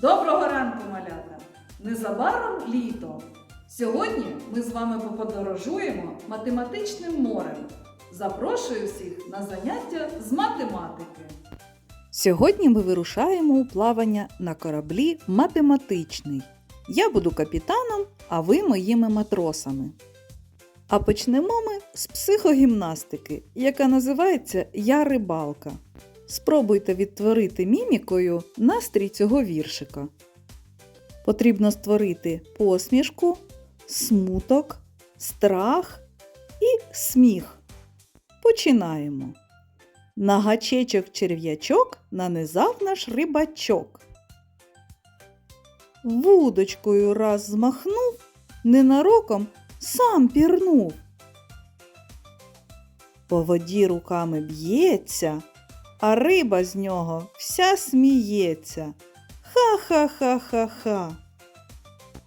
Доброго ранку, малята! Незабаром літо. Сьогодні ми з вами поподорожуємо математичним морем. Запрошую всіх на заняття з математики. Сьогодні ми вирушаємо у плавання на кораблі математичний. Я буду капітаном, а ви моїми матросами. А почнемо ми з психогімнастики, яка називається Я рибалка. Спробуйте відтворити мімікою настрій цього віршика. Потрібно створити посмішку, смуток, страх і сміх. Починаємо. На гачечок черв'ячок нанизав наш рибачок. Вудочкою раз змахнув, ненароком сам пірнув. По воді руками б'ється, а риба з нього вся сміється. Ха-ха-ха-ха-ха.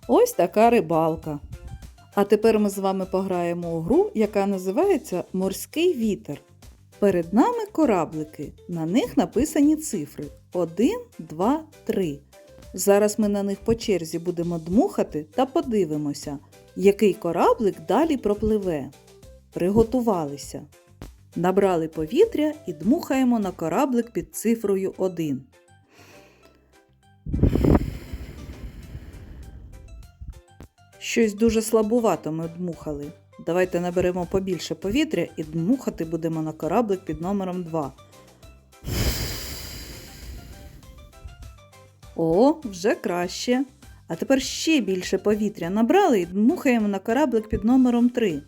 Ось така рибалка. А тепер ми з вами пограємо у гру, яка називається Морський вітер. Перед нами кораблики. На них написані цифри 1, 2, 3. Зараз ми на них по черзі будемо дмухати та подивимося, який кораблик далі пропливе. Приготувалися. Набрали повітря і дмухаємо на кораблик під цифрою 1. Щось дуже слабувато ми дмухали. Давайте наберемо побільше повітря і дмухати будемо на кораблик під номером 2. О, вже краще. А тепер ще більше повітря набрали і дмухаємо на кораблик під номером 3.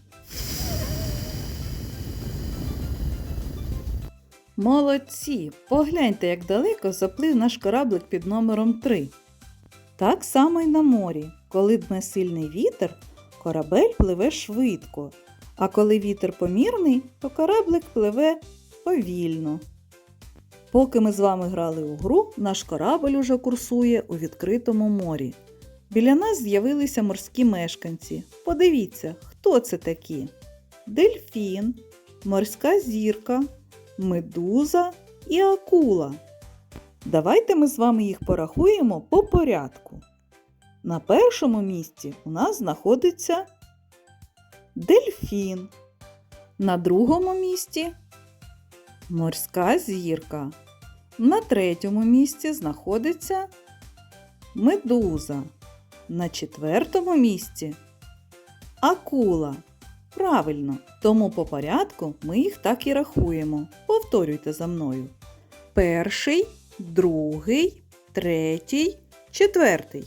Молодці! Погляньте, як далеко заплив наш кораблик під номером 3. Так само й на морі. Коли дме сильний вітер, корабель пливе швидко, а коли вітер помірний, то кораблик пливе повільно. Поки ми з вами грали у гру, наш корабль уже курсує у відкритому морі. Біля нас з'явилися морські мешканці. Подивіться, хто це такі: дельфін, морська зірка, медуза і акула. Давайте ми з вами їх порахуємо по порядку. На першому місці у нас знаходиться дельфін. На другому місці морська зірка. На третьому місці знаходиться медуза. На четвертому місці акула. Правильно, тому по порядку ми їх так і рахуємо. Повторюйте за мною. Перший, другий, третій, четвертий.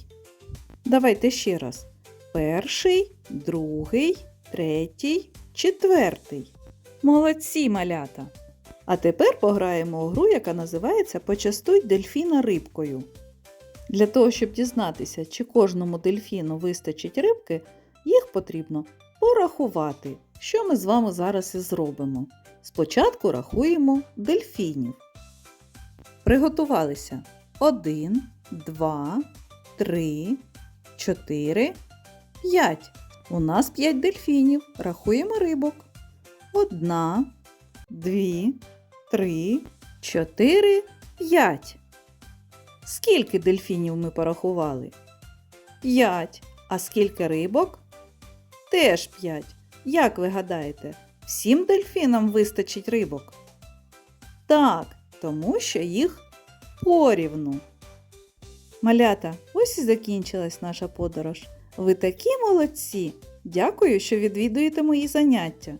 Давайте ще раз. Перший, другий, третій, четвертий. Молодці малята! А тепер пограємо у гру, яка називається Почастуй дельфіна рибкою. Для того, щоб дізнатися, чи кожному дельфіну вистачить рибки, їх потрібно порахувати, що ми з вами зараз і зробимо. Спочатку рахуємо дельфінів. Приготувалися 1, 2, 3, 4, 5. У нас 5 дельфінів. Рахуємо рибок. Одна, дві, три, чотири, п'ять. Скільки дельфінів ми порахували? П'ять. А скільки рибок? Теж п'ять. Як ви гадаєте, всім дельфінам вистачить рибок? Так, тому що їх порівну. Малята, ось і закінчилась наша подорож. Ви такі молодці! Дякую, що відвідуєте мої заняття.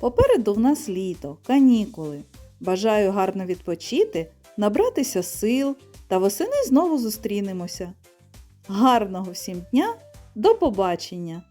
Попереду в нас літо, канікули. Бажаю гарно відпочити, набратися сил та восени знову зустрінемося. Гарного всім дня! До побачення!